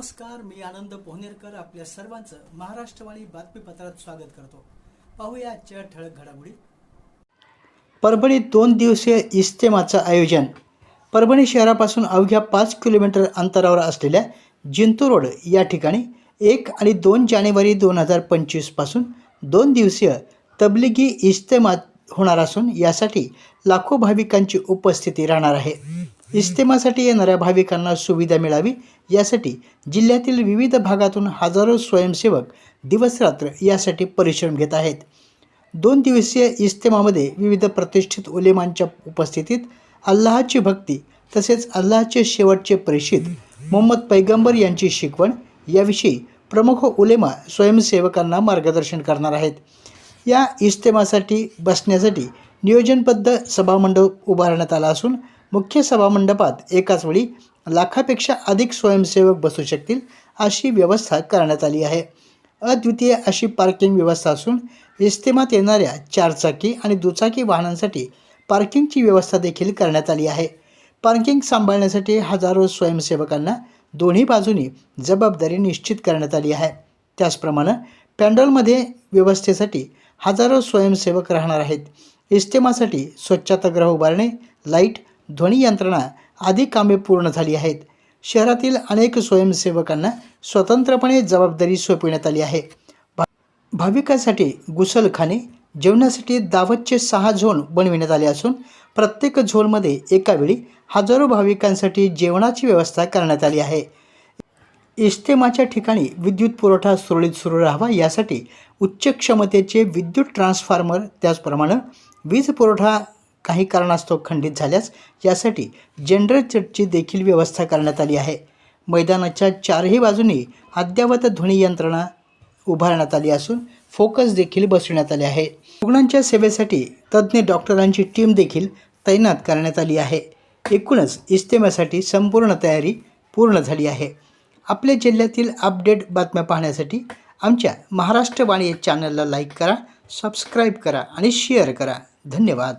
नमस्कार मी आनंद पोहनेरकर आपल्या सर्वांचं महाराष्ट्रवाणी बातमीपत्रात स्वागत करतो. पाहूया आजच्या ठळक घडामोडी. परभणीत दोन दिवसीय इस्तेमाचं आयोजन. परभणी शहरापासून अवघ्या पाच किलोमीटर अंतरावर असलेल्या जिंतू रोड या ठिकाणी एक आणि दोन जानेवारी दोन हजार पंचवीसपासून दोन दिवसीय तबलिगी इस्तेमा होणार असून यासाठी लाखो भाविकांची उपस्थिती राहणार आहे. इस्तेमासाठी येणाऱ्या भाविकांना सुविधा मिळावी यासाठी जिल्ह्यातील विविध भागातून हजारो स्वयंसेवक दिवसरात्र यासाठी परिश्रम घेत आहेत. दोन दिवसीय इस्तेमामध्ये विविध प्रतिष्ठित उलेमांच्या उपस्थितीत अल्लाहची भक्ती तसेच अल्लाहचे शेवटचे प्रेषित मोहम्मद पैगंबर यांची शिकवण याविषयी प्रमुख उलेमा स्वयंसेवकांना मार्गदर्शन करणार आहेत. या इस्तेमासाठी बसण्यासाठी नियोजनबद्ध सभामंडप उभारण्यात आला असून मुख्य सभामंडपात एकाच वेळी लाखापेक्षा अधिक स्वयंसेवक बसू शकतील अशी व्यवस्था करण्यात आली आहे. अद्वितीय अशी पार्किंग व्यवस्था असून इस्तेमात येणाऱ्या चारचाकी आणि दुचाकी वाहनांसाठी पार्किंगची व्यवस्था देखील करण्यात आली आहे. पार्किंग सांभाळण्यासाठी हजारो स्वयंसेवकांना दोन्ही बाजूनी जबाबदारी निश्चित करण्यात आली आहे. त्याचप्रमाणे पॅन्डॉलमध्ये व्यवस्थेसाठी हजारो स्वयंसेवक राहणार आहेत. इस्तेमासाठी स्वच्छतागृह उभारणे लाइट ध्वनी यंत्रणा आदी कामे पूर्ण झाली आहेत. शहरातील अनेक स्वयंसेवकांना स्वतंत्रपणे जबाबदारी सोपविण्यात आली आहे. भा भाविकांसाठी गुसलखाने जेवणासाठी दावतचे सहा झोन बनविण्यात आले असून प्रत्येक झोनमध्ये एकावेळी हजारो भाविकांसाठी जेवणाची व्यवस्था करण्यात आली आहे. इस्तेमाच्या ठिकाणी विद्युत पुरवठा सुरळीत सुरू राहावा यासाठी उच्च क्षमतेचे विद्युत ट्रान्सफॉर्मर त्याचप्रमाणे वीज पुरवठा काही कारणास्तव खंडित झाल्यास यासाठी जनरेटरची देखील व्यवस्था करण्यात आली आहे. मैदानाच्या चारही बाजूनी अद्ययावत ध्वनी यंत्रणा उभारण्यात आली असून फोकस देखील बसविण्यात आले आहे. रुग्णांच्या सेवेसाठी तज्ज्ञ डॉक्टरांची टीम देखील तैनात करण्यात आली आहे. एकूणच इस्तेमासाठी संपूर्ण तयारी पूर्ण झाली आहे. आपल्या जिल्ह्यातील अपडेट बातम्या पाहण्यासाठी आमच्या महाराष्ट्र वाणी चॅनलला लाईक करा सबस्क्राईब करा आणि शेअर करा. धन्यवाद.